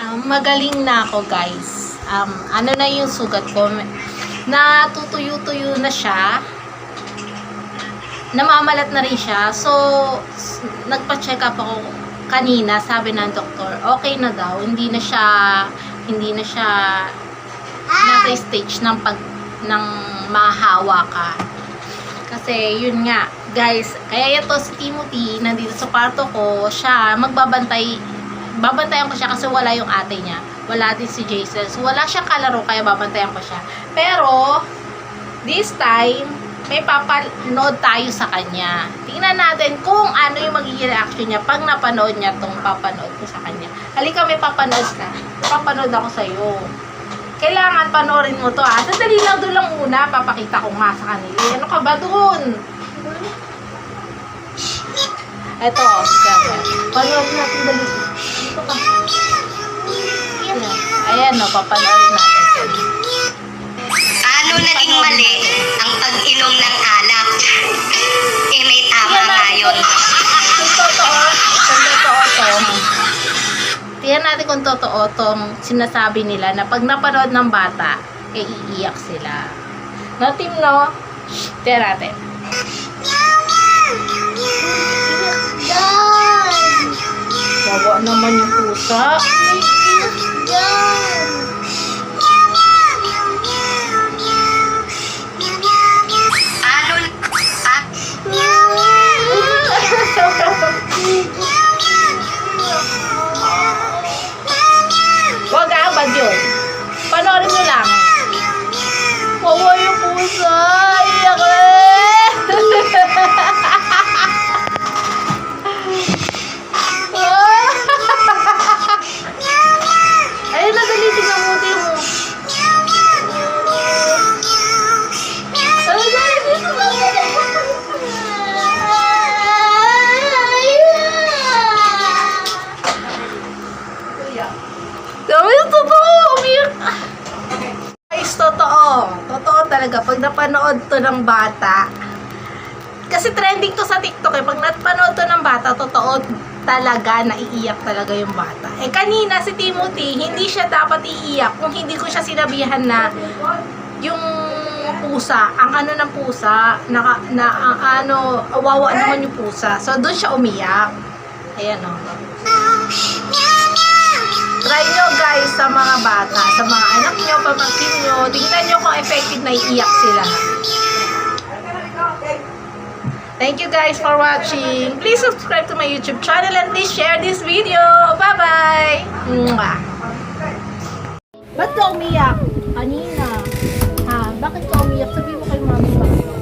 um, magaling na ako guys. Um, ano na yung sugat ko? Natutuyo-tuyo na siya. Namamalat na rin siya. So, nagpa-check up ako kanina. Sabi ng doktor, okay na daw. Hindi na siya, hindi na siya nasa stage ng pag, ng mahawa ka. Kasi, yun nga, guys, kaya ito si Timothy, nandito sa kwarto ko, siya, magbabantay, babantayan ko siya kasi wala yung ate niya. Wala din si Jason. So, wala siyang kalaro, kaya babantayan ko siya. Pero, this time, may papanood tayo sa kanya. Tingnan natin kung ano yung magiging reaction niya pag napanood niya tong papanood ko sa kanya. Halika, may papanood ka. Papanood ako sa'yo. Kailangan panoorin mo to ah. Sandali lang doon lang muna, papakita ko nga sa kanila. Ano ka ba doon? Eto. Panood natin dali. Ayan, no, papanood natin. Paano naging mali ang pag-inom ng alak? Eh may tama nga yun. Kung totoo, kung totoo to, tingnan natin kung totoo tong sinasabi nila na pag napanood ng bata, eh iiyak sila. No, team, no? Tingnan natin. Wawa naman yung pusa. Paano, yung pusa. Napanood to ng bata, kasi trending to sa TikTok eh. Pag napanood to ng bata, totoo talaga na iiyak talaga yung bata. Eh kanina si Timothy, hindi siya dapat iiyak kung hindi ko siya sinabihan na yung pusa, ang ano ng pusa, na, na ano, wawa naman yung pusa. So doon siya umiyak. Ayan o. Try sa mga bata, sa mga anak nyo, pamangkin nyo, tingnan nyo kung effective na iiyak sila. Thank you guys for watching. Please subscribe to my YouTube channel and please share this video. Bye-bye! Mwah! Ba't ka umiyak? Kanina. Ha? Bakit ka umiyak? Sabi mo kay mami umiyak.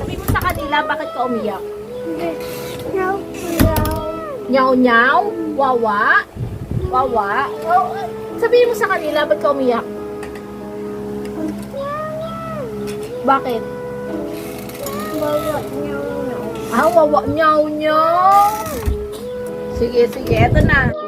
Sabi mo sa kanila, bakit ka umiyak? Nyaw nyaw? Wawa? Wawa? Oh, sabi mo sa kanila, ba't ka umiyak? Bakit? Ah, wawa nyaw nyaw. Sige, sige, eto na.